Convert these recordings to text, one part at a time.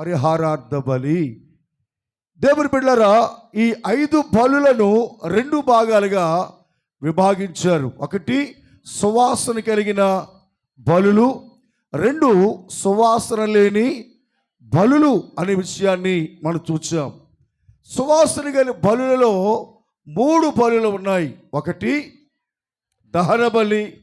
పరిహారార్థ బలి. దేవుని బిడ్డరా ఈ ఐదు బలులను రెండు భాగాలుగా విభాగించారు. ఒకటి సువాసన కలిగిన బలులు. రెండు సువాసన లేని బలులు అనే విషయాన్ని మనం చూచాం. సువాసన కలిగిన బలులలో మూడు బలులు ఉన్నాయి. ఒకటి దహన బలి.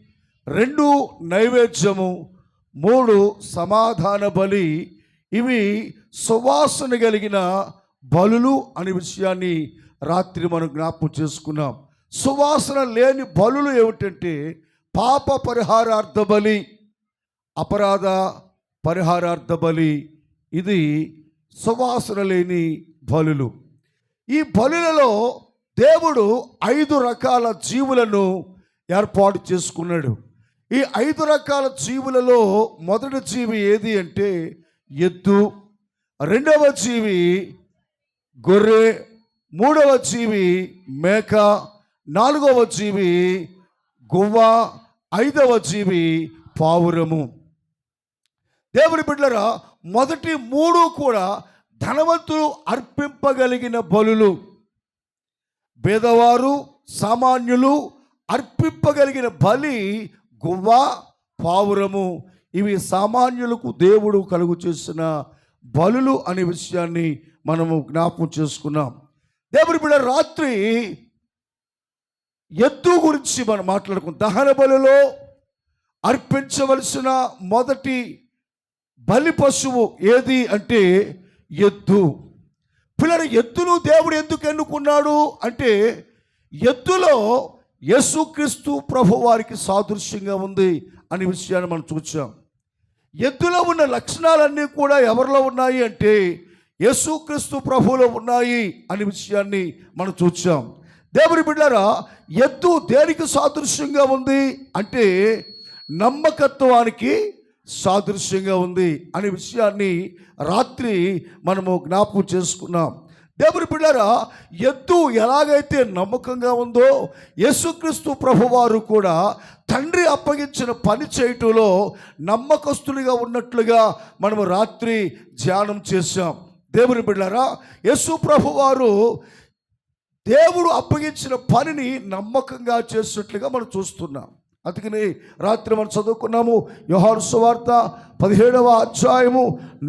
రెండు నైవేద్యము. మూడు సమాధాన బలి. ఇవి సువాసన కలిగిన బలులు అనే విషయాన్ని రాత్రి మనం జ్ఞాపకం చేసుకున్నాం. సువాసన లేని బలులు ఏమిటంటే పాప పరిహారార్థ బలి అపరాధ పరిహారార్థ బలి. ఇది సువాసన లేని బలులు. ఈ బలులలో దేవుడు ఐదు రకాల జీవులను ఏర్పాటు చేసుకున్నాడు. ఈ ఐదు రకాల జీవులలో మొదటి జీవి ఏది అంటే ఎద్దు. రెండవ జీవి గొర్రె మూడవ జీవి మేక నాలుగవ జీవి గువ్వ ఐదవ జీవి పావురము. దేవుని బిడ్డరా మొదటి మూడు కూడా ధనవంతులు అర్పింపగలిగిన బలులు. పేదవారు సామాన్యులు అర్పింపగలిగిన బలి గువ్వ పావురము. ఇవి సామాన్యులకు దేవుడు కలుగు చేసిన బలులు అనే విషయాన్ని మనము జ్ఞాపకం చేసుకున్నాం. దేవుడి బిడ్డ రాత్రి ఎద్దు గురించి మనం మాట్లాడుకున్నాం. దహన బలిలో అర్పించవలసిన మొదటి బలి పశువు ఏది అంటే ఎద్దు. పిల్లల ఎద్దును దేవుడు ఎందుకు ఎన్నుకున్నాడు అంటే ఎద్దులో యేసుక్రీస్తు ప్రభు వారికి సాదృశ్యంగా ఉంది. అనే విషయాన్ని మనం చూసాం ఎద్దులో ఉన్న లక్షణాలన్నీ కూడా ఎవరిలో ఉన్నాయి అంటే యేసుక్రీస్తు ప్రభువులో ఉన్నాయి అనే విషయాన్ని మనం చూసాం దేవుని బిడ్డారా ఎద్దు దేనికి సాదృశ్యంగా ఉంది అంటే నమ్మకత్వానికి సాదృశ్యంగా ఉంది అనే విషయాన్ని రాత్రి మనము జ్ఞాపకం చేసుకున్నాం. దేవుని బిడ్డారా ఎద్దు ఎలాగైతే నమ్మకంగా ఉందో యేసుక్రీస్తు ప్రభువారు కూడా తండ్రి అప్పగించిన పని చేయటంలో నమ్మకస్తునిగా ఉన్నట్లుగా మనము రాత్రి ధ్యానం చేశాం. దేవుని బిడ్డారా యేసు ప్రభువారు దేవుడు అప్పగించిన పనిని నమ్మకంగా చేసినట్లుగా మనం చూస్తున్నాం. అందుకని రాత్రి మనం చదువుకున్నాము యోహాను సువార్త పదిహేడవ అధ్యాయము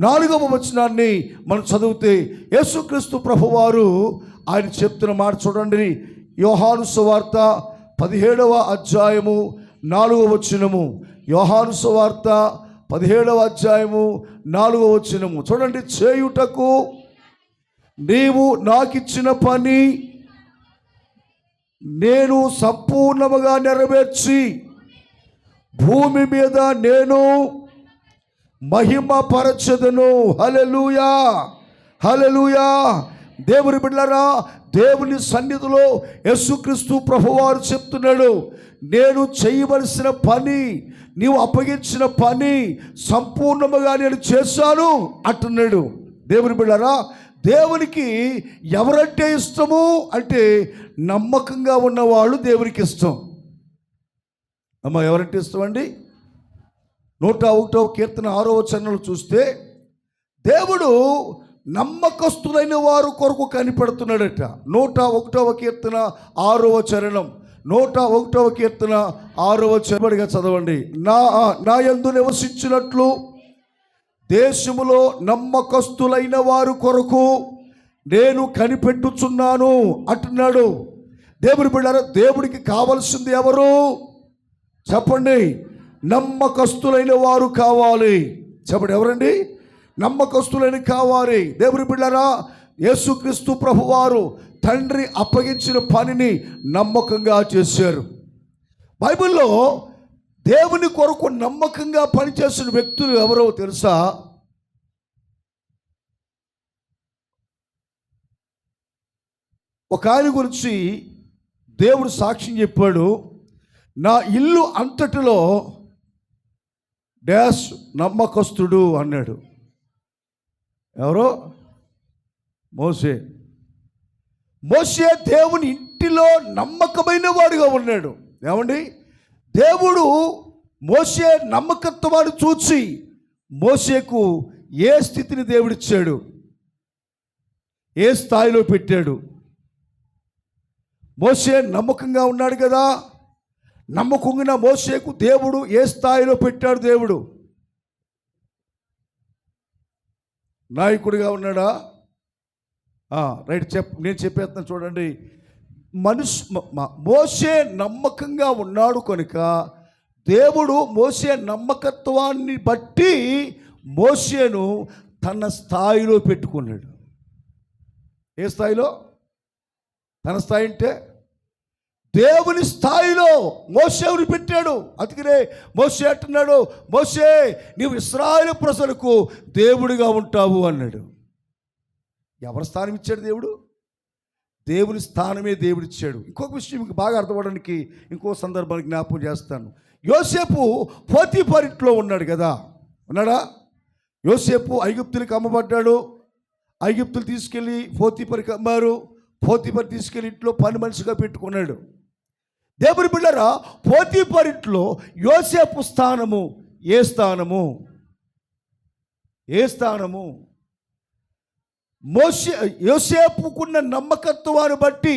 నాలుగవ వచనాన్ని మనం చదివితే యేసుక్రీస్తు ప్రభువారు ఆయన చెప్తున్న మాట చూడండి. యోహాను సువార్త పదిహేడవ అధ్యాయము నాలుగవ వచనము. యోహాను సువార్త పదిహేడవ అధ్యాయము నాలుగవ వచనము. చూడండి చేయుటకు నీవు నాకిచ్చిన పని నేను సంపూర్ణముగా నెరవేర్చి భూమి మీద నేను మహిమ పరచదును హలలుయా హలలుయా దేవుని బిడ్డరా దేవుని సన్నిధిలో యేసుక్రీస్తు ప్రభువారు చెప్తున్నాడు నేను చేయవలసిన పని నీవు అప్పగించిన పని సంపూర్ణముగా నేను చేశాను అంటున్నాడు. దేవుని బిడ్డరా దేవునికి ఎవరంటే ఇష్టము అంటే నమ్మకంగా ఉన్నవాళ్ళు దేవునికి ఇష్టం. అమ్మ ఎవరంటే ఇష్టమండి నూట ఒకటో కీర్తన ఆరో చరణలు చూస్తే దేవుడు నమ్మకస్తులైన వారు కొరకు కనిపెడుతున్నాడట. నూట ఒకటవ కీర్తన ఆరవ చరణం నూట ఒకటవ కీర్తన ఆరవ చరణిగా చదవండి. నా నా ఎందు నివసించినట్లు దేశములో నమ్మకస్తులైన వారు కొరకు నేను కనిపెట్టుచున్నాను అంటున్నాడు. దేవుడి బిడ్డారా దేవుడికి కావలసింది ఎవరు? చెప్పండి. నమ్మకస్తులైన వారు కావాలి. చెప్పండి ఎవరండి? నమ్మకస్తులని కావాలి. దేవుడి బిడ్డరా యేసుక్రీస్తు ప్రభువారు తండ్రి అప్పగించిన పనిని నమ్మకంగా చేశారు. బైబిల్లో దేవుని కొరకు నమ్మకంగా పనిచేసిన వ్యక్తులు ఎవరో తెలుసా? ఒక ఆయన గురించి దేవుడు సాక్ష్యం చెప్పాడు. నా ఇల్లు అంతటిలో డాష్ నమ్మకస్తుడు అన్నాడు. ఎవరో? మోసే మోసే దేవుని ఇంటిలో నమ్మకమైన వాడుగా ఉన్నాడు. ఏమండి? దేవుడు మోసే నమ్మకత్వాన్ని చూసి మోసేకు ఏ స్థితిని దేవుడిచ్చాడు? ఏ స్థాయిలో పెట్టాడు? మోసే నమ్మకంగా ఉన్నాడు కదా? నమ్మకంగా మోసేకు దేవుడు ఏ స్థాయిలో పెట్టాడు దేవుడు? నాయకుడిగా ఉన్నాడా? రైట్ చెప్ నేను చెప్పేస్తాను చూడండి. మనుషు మోసే నమ్మకంగా ఉన్నాడు కనుక దేవుడు మోసే నమ్మకత్వాన్ని బట్టి మోసేను తన స్థాయిలో పెట్టుకున్నాడు. ఏ స్థాయిలో? తన స్థాయి అంటే దేవుని స్థాయిలో మోసేవుని పెట్టాడు. అందుకనే మోసే అంటున్నాడు మోసే నీవు ఇస్రాయేల్ ప్రజలకు దేవుడిగా ఉంటావు అన్నాడు. ఎవరి స్థానం ఇచ్చాడు దేవుడు? దేవుని స్థానమే దేవుడిచ్చాడు. ఇంకొక విషయం మీకు బాగా అర్థపడడానికి ఇంకో సందర్భానికి జ్ఞాపకం చేస్తాను. యోసేపు పోతీపరిట్లో ఉన్నాడు కదా. ఉన్నాడా? యోసేపు ఐగుప్తులకు అమ్మబడ్డాడు. ఐగుప్తులు తీసుకెళ్ళి పోతీపరికి అమ్మారు. పోతిపరి తీసుకెళ్ళి ఇంట్లో పని మనిషిగా పెట్టుకున్నాడు. దేవుని బిడ్డరా పోతీపరిట్లో యోసేపు స్థానము ఏ స్థానము? ఏ స్థానము? మోసే యోసేపుకున్న నమ్మకత్వాన్ని బట్టి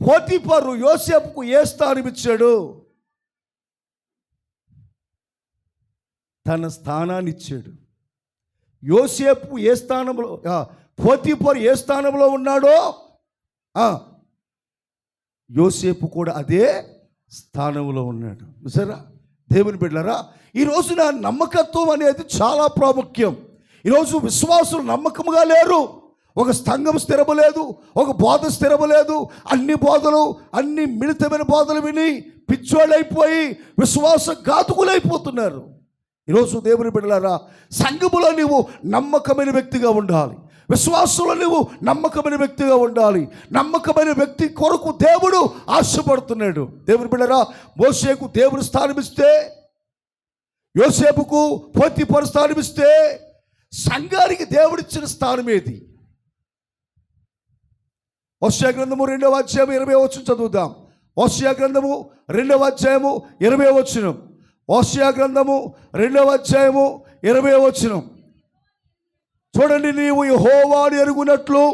పోతిపరు యోసేపుకు ఏ స్థానం ఇచ్చాడు? తన స్థానాన్ని ఇచ్చాడు. యోసేపు ఏ స్థానంలో పోతిపరు ఏ స్థానంలో ఉన్నాడో? యోసేపు కూడా అదే స్థానంలో ఉన్నాడు. సరే దేవుని బిడ్డలరా ఈరోజు నా నమ్మకత్వం అనేది చాలా ప్రాముఖ్యం. ఈరోజు విశ్వాసులు నమ్మకముగా లేరు. ఒక స్తంభం స్థిరమలేదు ఒక బోధ స్థిరమలేదు అన్ని బోధలు అన్ని మిళితమైన బోధలు విని పిచ్చోళ్ళైపోయి విశ్వాస ఘాతుకులైపోతున్నారు. ఈరోజు దేవుని బిడ్డలారా సంఘములో నీవు నమ్మకమైన వ్యక్తిగా ఉండాలి. విశ్వాసంలో నువ్వు నమ్మకమైన వ్యక్తిగా ఉండాలి. నమ్మకమైన వ్యక్తి కొరకు దేవుడు ఆశపడుతున్నాడు. దేవుని బిడ్డరా మోసేకు దేవుడు స్థానమిస్తే యోసేపుకు పోతిపరు స్థానమిస్తే సంఘానికి దేవుడిచ్చిన స్థానం ఏది ఓషియా గ్రంథము రెండవ అధ్యాయం ఇరవై వచ్చిన చదువుదాం. ఓషియా గ్రంథము రెండవ అధ్యాయము ఇరవై వచ్చినం ఓషియా గ్రంథము రెండవ అధ్యాయము ఇరవై వచ్చినం చూడండి నీవు యెహోవాను ఎరుగునట్లు.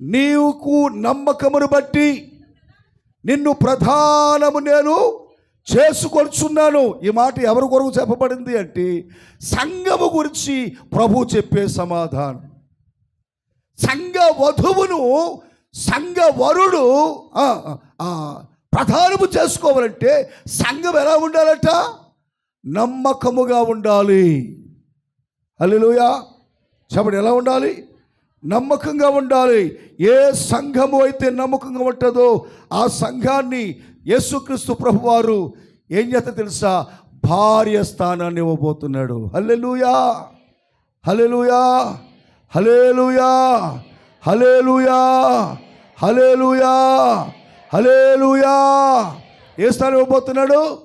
నీవుకు నమ్మకమును బట్టి నిన్ను ప్రధానము నేను చేసుకొచ్చున్నాను ఈ మాట ఎవరి కొరకు చెప్పబడింది అంటే సంఘము గురించి ప్రభు చెప్పే సమాధానం. సంఘ వధువును సంఘ వరుడు ప్రధానము చేసుకోవాలంటే సంఘం ఎలా ఉండాలట? నమ్మకముగా ఉండాలి. అల్లెలుయా చెప్పండి ఎలా ఉండాలి? నమ్మకంగా ఉండాలి. ఏ సంఘము అయితే నమ్మకంగా ఉంటుందో ఆ సంఘాన్ని యేసుక్రీస్తు ప్రభువారు ఏం చేత తెలుసా? భార్య స్థానాన్ని ఇవ్వబోతున్నాడు. Hallelujah! Hallelujah hallelujah hallelujah hallelujah hallelujah ఏ స్థానం ఇవ్వబోతున్నాడు?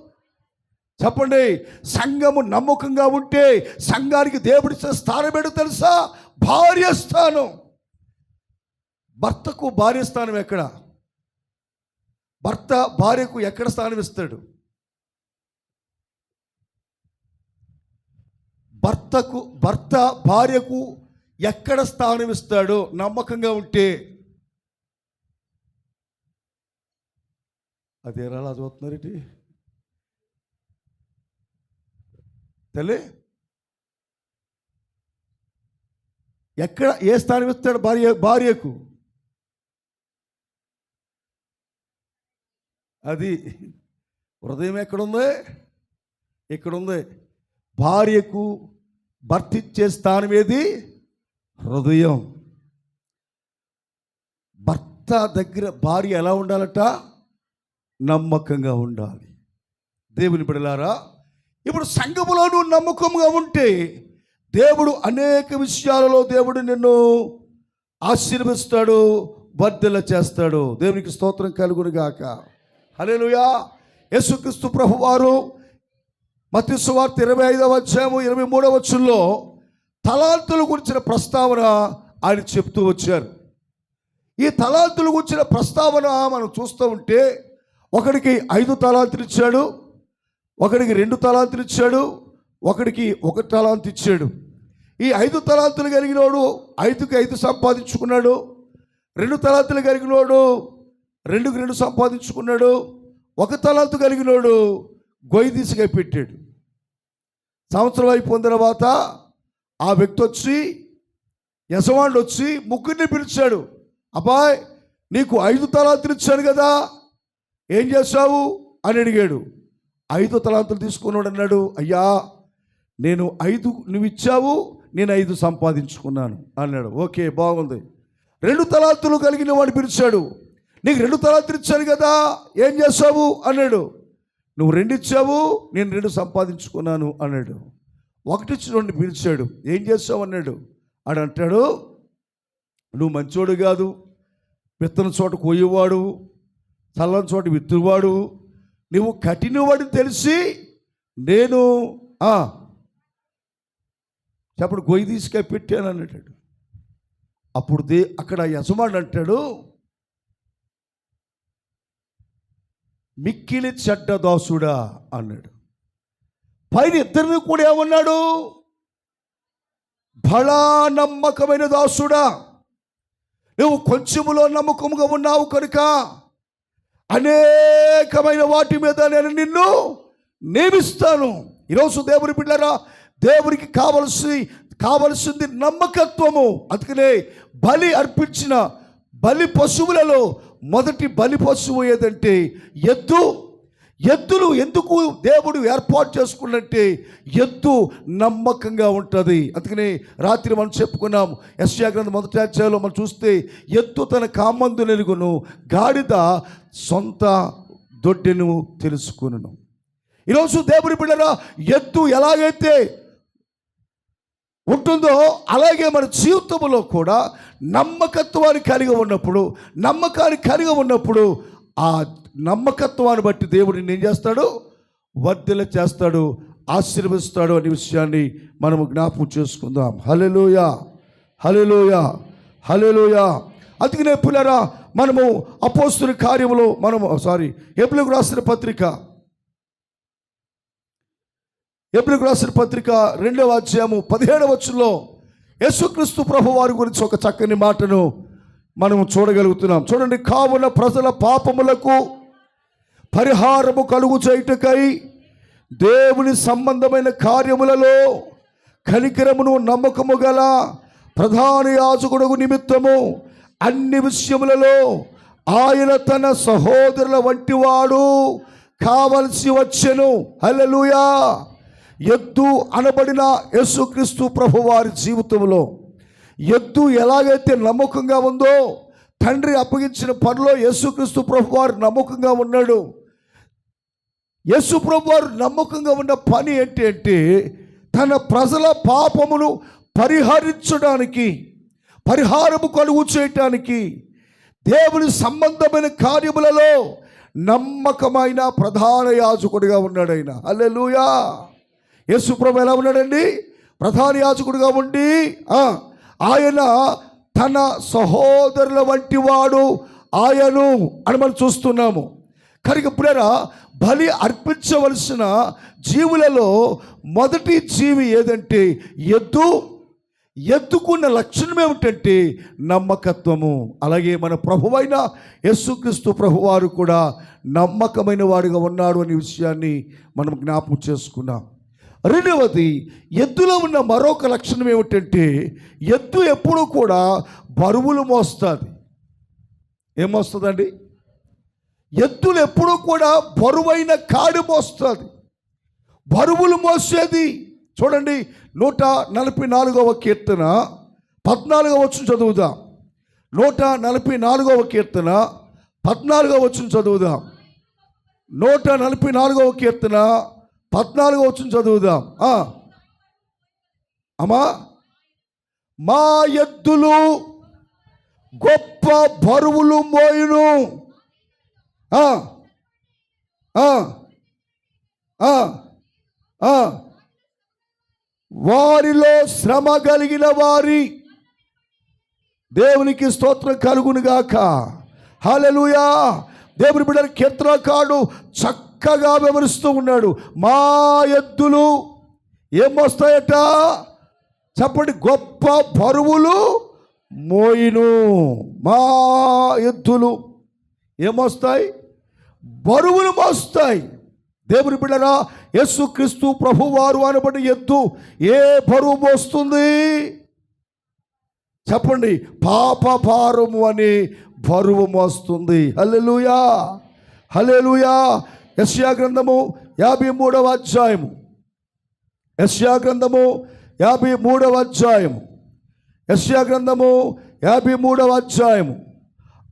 చెప్పండి సంఘము నమ్మకంగా ఉంటే సంఘానికి దేవుడిచ్చే స్థానం ఏంటో తెలుసా? భార్య స్థానం. భర్తకు భార్య స్థానం ఎక్కడ? భర్త భార్యకు ఎక్కడ స్థానం ఇస్తాడు? భర్తకు భర్త భార్యకు ఎక్కడ స్థానం ఇస్తాడు? నమ్మకంగా ఉంటే. అదే అలా తల్లి ఎక్కడ ఏ స్థానం ఇస్తాడు భార్య భార్యకు? అది హృదయం ఎక్కడుంది? ఇక్కడుంది. భార్యకు భర్త ఇచ్చే స్థానం ఏది? హృదయం. భర్త దగ్గర భార్య ఎలా ఉండాలట? నమ్మకంగా ఉండాలి. దేవుని బిడలారా ఇప్పుడు సంఘములో నువ్వు నమ్మకంగా ఉంటే దేవుడు అనేక విషయాలలో దేవుడు నిన్ను ఆశీర్వదిస్తాడు వర్ధల చేస్తాడు. దేవునికి స్తోత్రం కలుగునుగాక. హలేలుయా యేసుక్రీస్తు ప్రభు వారు మత్తి ఇరవై ఐదవ అధ్యాయము ఇరవై మూడవ వచ్చుల్లో తలాంతుల గురించిన ప్రస్తావన ఆయన చెప్తూ వచ్చారు. ఈ తలాంతుల గురించిన ప్రస్తావన మనం చూస్తూ ఉంటే ఒకడికి ఐదు తలాంతులు ఇచ్చాడు ఒకడికి రెండు తలాంతులు ఇచ్చాడు ఒకడికి ఒక తలాంతు ఇచ్చాడు. ఈ ఐదు తలాంతులు కలిగినోడు ఐదుకి ఐదు సంపాదించుకున్నాడు రెండు తలాంతులు కలిగినోడు రెండుకి రెండు సంపాదించుకున్నాడు ఒక తలాంతు కలిగినోడు గొయ్యి తీసుగా పెట్టాడు. సంవత్సరం అయిపోయిన తర్వాత ఆ వ్యక్తి వచ్చి యజమానుడు వచ్చి ముగ్గురిని పిలిచాడు. అబ్బాయ్ నీకు ఐదు తలాంతులు ఇచ్చాను కదా ఏం చేశావు? అని అడిగాడు. ఐదు తలాంతులు తీసుకున్నాడు అన్నాడు అయ్యా నేను ఐదు నువ్వు ఇచ్చావు నేను ఐదు సంపాదించుకున్నాను అన్నాడు. ఓకే బాగుంది. రెండు తలాంతులు కలిగిన వాడు పిలిచాడు. నీకు రెండు తలాంతులు ఇచ్చాను కదా ఏం చేస్తావు? అన్నాడు. నువ్వు రెండు ఇచ్చావు నేను రెండు సంపాదించుకున్నాను అన్నాడు. ఒకటి రెండు పిలిచాడు. ఏం చేస్తావు? అన్నాడు. ఆడు అంటాడు నువ్వు మంచోడు కాదు విత్తన చోట కోయేవాడు చల్లని చోట విత్తువాడు నువ్వు కఠినవాడిని తెలిసి నేను ఆ, చెప్పడు గొయ్యి తీసుకే పెట్టాను అన్నట్టు. అప్పుడు దే అక్కడ యజమాని అంటాడు మిక్కిలి చెడ్డ దాసుడా అన్నాడు. పైన ఇద్దరిని కూడా ఏమన్నాడు? బలా నమ్మకమైన దాసుడా. నువ్వు కొంచెములో నమ్మకముగా ఉన్నావు కనుక అనేకమైన వాటి మీద నేను నిన్ను నియమిస్తాను. ఈరోజు దేవుని బిడ్డరా దేవునికి కావలసి కావలసింది నమ్మకత్వము. అందుకనే బలి అర్పించిన బలి పశువులలో మొదటి బలి పశువు ఏదంటే ఎద్దు. ఎద్దులు ఎందుకు దేవుడు ఏర్పాటు చేసుకున్నట్టే ఎద్దు నమ్మకంగా ఉంటుంది. అందుకనే రాత్రి మనం చెప్పుకున్నాం యశ్యా గ్రంథం మొదటి అధ్యాయంలో మనం చూస్తే ఎద్దు తన కామందు నెరుగును గాడిద సొంత దొడ్డెను తెలుసుకును ఈరోజు దేవుడి బిడ్డరా ఎద్దు ఎలాగైతే ఉంటుందో అలాగే మన జీవితంలో కూడా నమ్మకత్వాన్ని కలిగి ఉన్నప్పుడు నమ్మకాన్ని కలిగి ఉన్నప్పుడు ఆ నమ్మకత్వాన్ని బట్టి దేవుడు ఏం చేస్తాడు? వర్ధల చేస్తాడు ఆశీర్వదిస్తాడు అనే విషయాన్ని మనము జ్ఞాపకం చేసుకుందాం. హలెలోయ హలెలోయ హలెలోయ అందుకనే పిల్లరా మనము అపోస్తుని కార్యములో మనము సారీ ఎప్పుడు రాసిన పత్రిక. ఎప్పుడు రాసిన పత్రిక రెండవ అధ్యాయము పదిహేడవ వచ్చులో యేసుక్రీస్తు ప్రభు వారి గురించి ఒక చక్కని మాటను మనము చూడగలుగుతున్నాం. చూడండి కావున ప్రజల పాపములకు పరిహారము కలుగు చేయుటకై దేవుని సంబంధమైన కార్యములలో కనికరమును నమ్మకము గల ప్రధాన యాజకుడు నిమిత్తము అన్ని విషయములలో ఆయన తన సహోదరుల వంటివాడు కావలసి వచ్చెను. హలలుయా ఎద్దు అనబడిన యేసుక్రీస్తు ప్రభు వారి జీవితంలో ఎద్దు ఎలాగైతే నమ్మకంగా ఉందో తండ్రి అప్పగించిన పనిలో యేసుక్రీస్తు ప్రభు వారు నమ్మకంగా ఉన్నాడు. యేసు ప్రభు వారు నమ్మకంగా ఉన్న పని ఏంటి అంటే తన ప్రజల పాపమును పరిహరించడానికి పరిహారము కలుగు చేయటానికి దేవుని సంబంధమైన కార్యములలో నమ్మకమైన ప్రధాన యాజకుడిగా ఉన్నాడు ఆయన. అల్లెలుయా యేసు ప్రభు ఎలా ఉన్నాడండి? ప్రధాన యాజకుడిగా ఉండి ఆయన తన సహోదరుల వంటి వాడు ఆయను అని మనం చూస్తున్నాము. కనుక ఇప్పుడేరా బలి అర్పించవలసిన జీవులలో మొదటి జీవి ఏదంటే ఎద్దు. ఎత్తుకున్న లక్షణం ఏమిటంటే నమ్మకత్వము. అలాగే మన ప్రభువైన యేసుక్రీస్తు ప్రభువారు కూడా నమ్మకమైన వాడుగా ఉన్నాడు అనే విషయాన్ని మనం జ్ఞాపకం చేసుకున్నాం. రెండవది ఎద్దులో ఉన్న మరొక లక్షణం ఏమిటంటే ఎద్దు ఎప్పుడూ కూడా బరువులు మోస్తుంది. ఏమొస్తుందండి ఎద్దులు ఎప్పుడూ కూడా బరువైన కాడి మోస్తుంది. బరువులు మోసేది చూడండి నూట నలభై నాలుగవ కీర్తన. పద్నాలుగవ వచ్చి చదువుదాం. నూట నలభై నాలుగవ కీర్తన. పద్నాలుగవ వచ్చి చదువుదాం. నూట నలభై నాలుగవ కీర్తన. పద్నాలుగవ వచ్చి చదువుదాం. అమ్మా మా ఎద్దులు గొప్ప బరువులు మోయును. వారిలో శ్రమ కలిగిన వారి దేవునికి స్తోత్రం కలుగునుగాక హలలుయా దేవుని బిడ్డల కీర్తనకాడు చక్కగా వివరిస్తూ ఉన్నాడు. మా ఎద్దులు ఏం వస్తాయట చెప్పండి గొప్ప బరువులు మోయిను. మా ఎద్దులు. ఏమొస్తాయి? బరువులు మోస్తాయి. దేవుని బిడ్డరా యస్సు క్రీస్తు ప్రభువారు అనబడి ఎద్దు ఏ బరువు మోస్తుంది? చెప్పండి పాప భారము అని బరువు మోస్తుంది. హల్లెలూయా! హలెలుయా యశ్యా గ్రంథము యాభై మూడవ అధ్యాయము. యశ్యా గ్రంథము యాభై మూడవ అధ్యాయము. యశ్యా గ్రంథము యాభై మూడవ అధ్యాయము.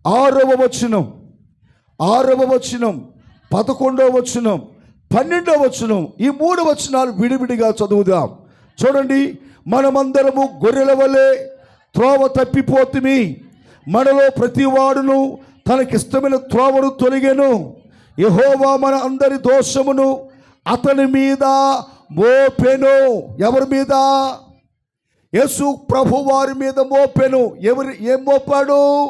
ఆరవ వచనం. ఆరవ వచనం పదకొండవ వచనం పన్నెండవ వచనం ఈ మూడు వచనాలు విడివిడిగా చదువుదాం. చూడండి మనమందరము గొర్రెల వలె త్రోవ తప్పిపోతుమి. మనలో ప్రతివాడును తనకిష్టమైన త్రోవను తొలిగెను. యహోవా మన అందరి దోషమును అతని మీద మోపెను. ఎవరి మీద? యేసు ప్రభు వారి మీద మోపెను. ఎవరి ఏం మోపాడు?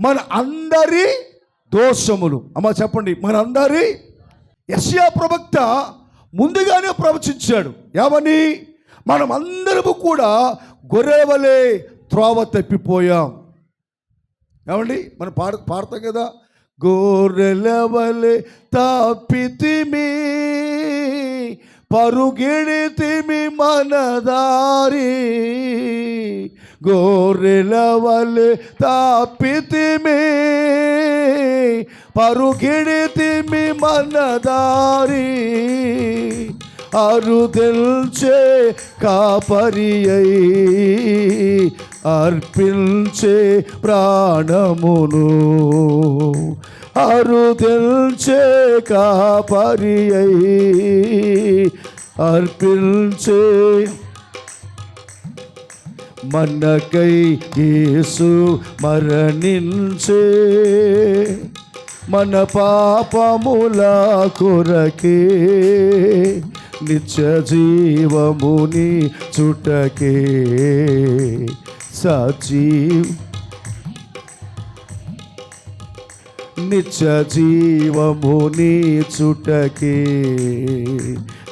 మన అందరి దోషములు. అమ్మ చెప్పండి మన అందరి యశ్యా ప్రవక్త ముందుగానే ప్రవచించాడు. ఏమని మనం అందరము కూడా గొర్రెవలే త్రోవ తప్పిపోయాం. ఏమండి? మనం పాడ పాడతాం కదా. గొర్రెల వలె తప్పితిమి పరుగిడితిమి మన దారి గొర్రెల వలె పరుగిడితిమి మన దారి అరుదెల్చే కాపరి అయి అర్పించే ప్రాణమును. అరుదెల్చే కాపరి అర్పించే మనకై యేసు మరణించే మన పాపముల కొరకే నిత్య జీవముని చుటకే సజీవ్ నిత్య జీవముని చుటకే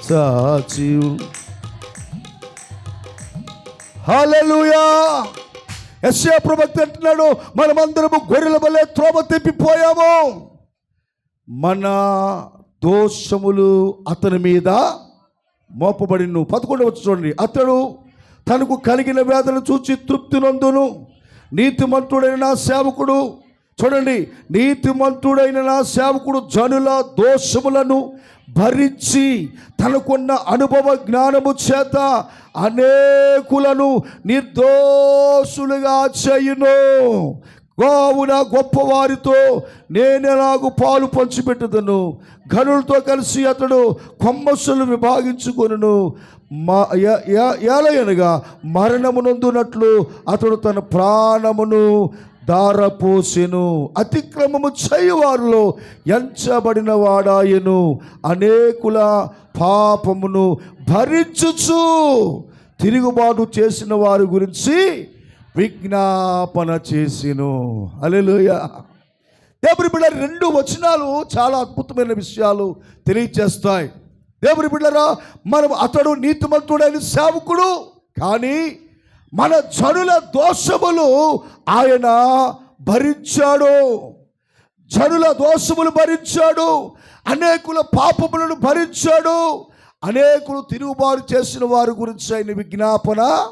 సాచివ్ హలలుయా యశ్యా ప్రభక్తి అంటున్నాడు మనమందరము గొర్రెల వల్లే త్రోమ తెప్పిపోయాము మన దోషములు అతని మీద మోపబడిను పదకొండవ చూడండి. అతడు తనకు కలిగిన వ్యాధులను చూచి తృప్తి నందును. నీతిమంతుడైన సేవకుడు చూడండి నీతిమంతుడైన నా సేవకుడు జనుల దోషములను భరించి తనకున్న అనుభవ జ్ఞానము చేత అనేకులను నిర్దోషులుగా చేయును. గోవున గొప్పవారితో నేనెలాగు పాలు పంచిపెట్టుదను. గనులతో కలిసి అతడు కొమ్మస్సులు విభాగించుకొనును. మా ఏలయనగా మరణమునందునట్లు అతడు తన ప్రాణమును దారపోసెను. అతిక్రమము చేయువారిలో ఎంచబడిన వాడాయను అనేకుల పాపమును భరించుచు. తిరుగుబాటు చేసిన వారి గురించి విజ్ఞాపన చేసిను. అలెలుయ దేవుని బిడ్డ రెండు వచనాలు చాలా అద్భుతమైన విషయాలు తెలియచేస్తాయి. దేవుని బిడ్డరా మనం అతడు నీతిమంతుడైన సేవకుడు కానీ మన జనుల దోషములు ఆయన భరించాడు. జనుల దోషములు భరించాడు. అనేకుల పాపములను భరించాడు. అనేకులు తిరుగుబాటు చేసిన వారి గురించి ఆయన విజ్ఞాపన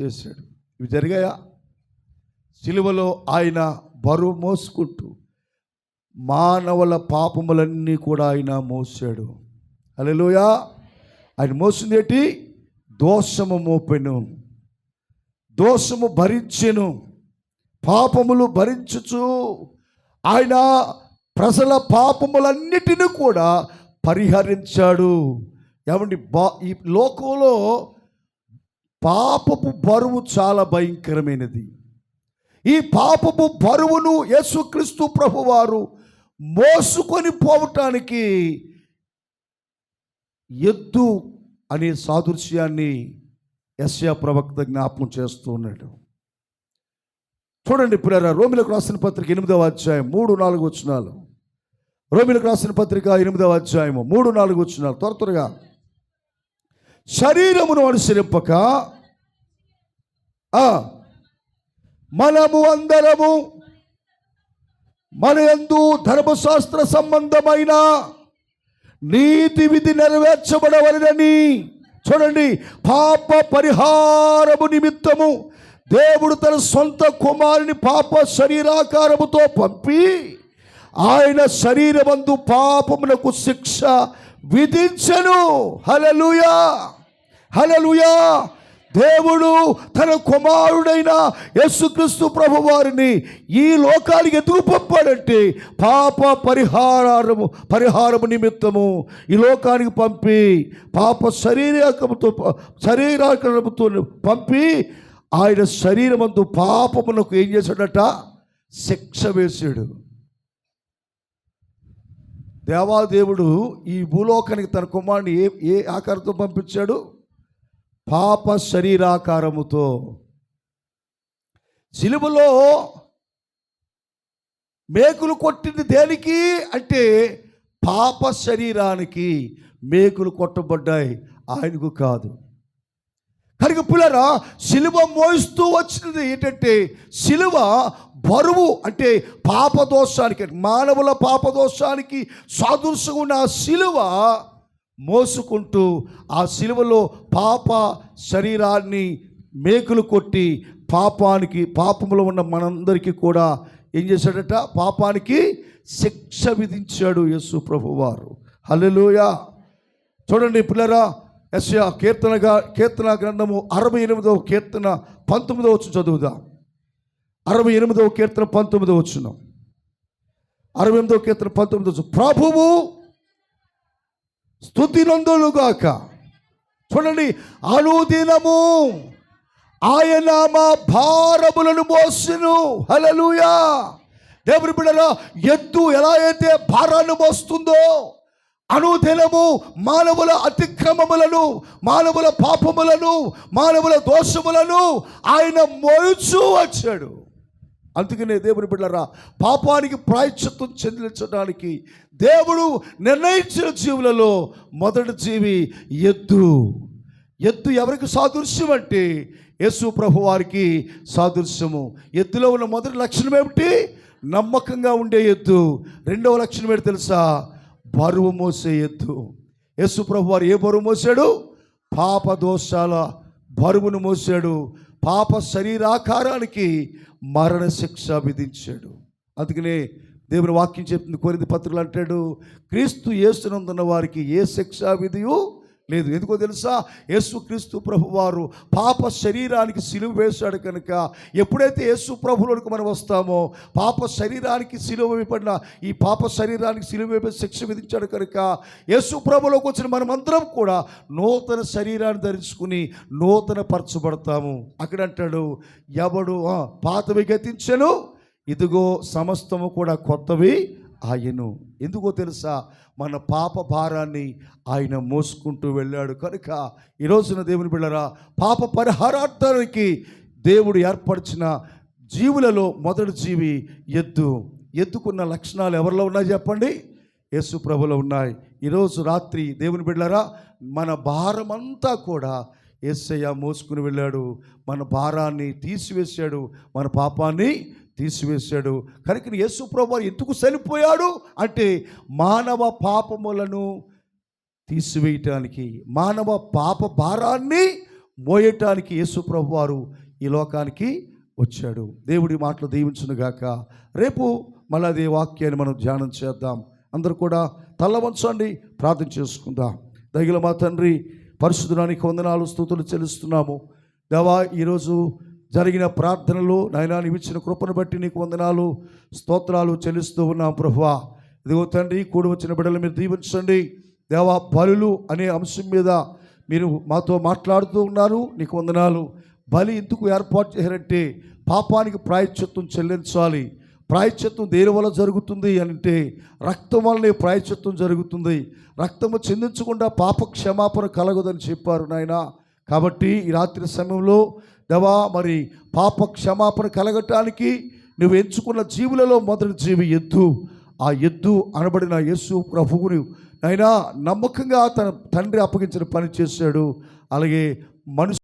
చేశాడు. ఇవి జరిగాయా? సిలువలో ఆయన బరువు మోసుకుంటూ మానవుల పాపములన్నీ కూడా ఆయన మోసాడు. అలెలుయా ఆయన మోసింది ఏంటి? దోషము మోపెను. దోషము భరించెను పాపములు భరించుచు ఆయన ప్రజల పాపములన్నిటిని కూడా పరిహరించాడు. ఏమండి బా ఈ లోకంలో పాపపు బరువు చాలా భయంకరమైనది. ఈ పాపపు బరువును యేసుక్రీస్తు ప్రభువారు మోసుకొని పోవటానికి ఎద్దు అనే సాదృశ్యాన్ని యశ్యా ప్రవక్త జ్ఞాపం చేస్తూ ఉన్నాడు. చూడండి ఇప్పుడు రోమిలకు రాసిన పత్రిక ఎనిమిదవ అధ్యాయం మూడు నాలుగు వచ్చినాలు రోమిలకు రాసిన పత్రిక ఎనిమిదవ అధ్యాయము మూడు నాలుగు వచ్చినాలు త్వర త్వరగా. శరీరమును అనుసరింపక ఆ, మనము అందరము మన ఎందు ధర్మశాస్త్ర సంబంధమైన నీతి విధి నెరవేర్చబడవలనని చూడండి పాప పరిహారము నిమిత్తము దేవుడు తన సొంత కుమారుని పాప శరీరాకారముతో పంపి ఆయన శరీరమందు పాపమునకు శిక్ష విధించను. హలలుయా హలలుయా దేవుడు తన కుమారుడైన యేసుక్రీస్తు ప్రభు వారిని ఈ లోకానికి ఎందుకు పంపాడంటే పాప పరిహారము పరిహారము నిమిత్తము ఈ లోకానికి పంపి పాప శరీరకముతో శరీరాకముతో పంపి ఆయన శరీరమందు పాపమునకు ఏం చేశాడట? శిక్ష వేశాడు. దేవాదేవుడు ఈ భూలోకానికి తన కుమారుని ఏ ఏ ఆకారంతో పంపించాడు? పాప శరీరాకారముతో. సిలువలో మేకులు కొట్టింది దేనికి అంటే పాప శరీరానికి మేకులు కొట్టబడ్డాయి. ఆయనకు కాదు. కనుక పిల్లరా సిలువ మోయిస్తూ వచ్చినది ఏంటంటే సిలువ బరువు అంటే పాపదోషానికి మానవుల పాపదోషానికి సాదృశ్యం ఉన్న శిలువ సిలువ మోసుకుంటూ ఆ సిలువలో పాప శరీరాన్ని మేకులు కొట్టి పాపానికి పాపంలో ఉన్న మనందరికీ కూడా ఏం చేశాడట? పాపానికి శిక్ష విధించాడు యేసు ప్రభు వారు చూడండి పిల్లరా యశ్యా కీర్తనగా కీర్తన గ్రంథము అరవై ఎనిమిదవ కీర్తన పంతొమ్మిదవ వచ్చు చదువుదాం. అరవై ఎనిమిదవ కీర్తన పంతొమ్మిదవ వచ్చును అరవై ఎనిమిదవ కీర్తన పంతొమ్మిదవ ప్రభువు స్థుతి నందులుగాక చూడండి అనుదినము ఆయన మా భారములను మోసును. హలలుయా దేవుని బిడ్డలో ఎద్దు ఎలా అయితే భారాన్ని మోస్తుందో అనుదినము మానవుల అతిక్రమములను మానవుల పాపములను మానవుల దోషములను ఆయన మోయుచూ వచ్చాడు. అందుకనే దేవుని బిడ్డరా పాపానికి ప్రాయశ్చిత్తం చెందించడానికి దేవుడు నిర్ణయించిన జీవులలో మొదటి జీవి ఎద్దు. ఎద్దు ఎవరికి సాదృశ్యం అంటే యేసు ప్రభు వారికి సాదృశ్యము. ఎద్దులో ఉన్న మొదటి లక్షణం ఏమిటి? నమ్మకంగా ఉండే ఎద్దు. రెండవ లక్షణం ఏంటి తెలుసా? బరువు మోసే ఎద్దు. యేసు ప్రభు వారు ఏ బరువు మోసాడు? పాప దోషాల బరువును మోసాడు పాప శరీరాకారానికి మరణ శిక్ష విధించాడు. అందుకనే దేవుని వాక్యం చెప్తుంది కోరింది పత్రులు అంటాడు క్రీస్తు యేసునందున్న వారికి ఏ శిక్షా విధియు? లేదు. ఎందుకో తెలుసా? యేసుక్రీస్తు ప్రభు వారు పాప శరీరానికి సిలువ వేశాడు కనుక ఎప్పుడైతే యేసు ప్రభులోనికి మనం వస్తామో పాప శరీరానికి సిలువ వేయబడిన ఈ పాప శరీరానికి సిలువ వేయబడి శిక్ష విధించాడు కనుక యేసు ప్రభులోకి వచ్చిన మనమందరం కూడా నూతన శరీరాన్ని ధరించుకుని నూతన పరచబడతాము. అక్కడ అంటాడు ఎవడు పాతవి గతించను ఇదిగో సమస్తము కూడా కొత్తవి ఆయను ఎందుకో తెలుసా? మన పాప భారాన్ని ఆయన మోసుకుంటూ వెళ్ళాడు. కనుక ఈ రోజున దేవుని బిళ్ళరా పాప పరిహారార్థానికి దేవుడు ఏర్పరిచిన జీవులలో మొదటి జీవి ఎద్దు. ఎద్దుకున్న లక్షణాలు ఎవరిలో ఉన్నాయి చెప్పండి? యేసు ప్రభులో ఉన్నాయి. ఈరోజు రాత్రి దేవుని బిడ్డలారా మన భారమంతా కూడా ఏసయ్య మోసుకుని వెళ్ళాడు. మన భారాన్ని తీసివేశాడు. మన పాపాన్ని తీసివేశాడు. కనుక యేసు ప్రభు ఎందుకు చనిపోయాడు? అంటే మానవ పాపములను తీసివేయటానికి మానవ పాప భారాన్ని మోయటానికి యేసు ప్రభు వారు ఈ లోకానికి వచ్చాడు. దేవుడి మాటలు దీవించునుగాక రేపు మళ్ళీ అదే వాక్యాన్ని మనం ధ్యానం చేద్దాం. అందరూ కూడా తల్ల వంచండి ప్రార్థన చేసుకుందాం. దగిల మా తండ్రి పరిశుద్ధడానికి వందనాలు స్థుతులు చెల్లిస్తున్నాము. దేవా ఈరోజు జరిగిన ప్రార్థనలు నాయనా ఇచ్చిన కృపను బట్టి నీకు వందనాలు స్తోత్రాలు చెల్లిస్తూ ఉన్నాం ప్రభువా. ఇదిగో తండ్రి కూడి వచ్చిన బిడ్డలు మీరు దీవించండి. దేవా బలులు అనే అంశం మీద మీరు మాతో మాట్లాడుతూ ఉన్నారు. నీకు వందనాలు. బలి ఎందుకు ఏర్పాటు చేయారంటే పాపానికి ప్రాయశ్చిత్తం చెల్లించాలి. ప్రాయశ్చిత్తం దేని వల్ల జరుగుతుంది అంటే రక్తం వల్లనే ప్రాయశ్చిత్వం జరుగుతుంది. రక్తము చెందించకుండా పాప క్షమాపణ కలగదని చెప్పారు నాయన. కాబట్టి ఈ రాత్రి సమయంలో దేవా మరి పాప క్షమాపణ కలగటానికి నువ్వు ఎంచుకున్న జీవులలో మొదటి జీవి ఎద్దు. ఆ ఎద్దు అనబడిన యేసు ప్రభువుని అయినా నమ్మకంగా తన తండ్రి అప్పగించిన పని చేశాడు. అలాగే మనుషు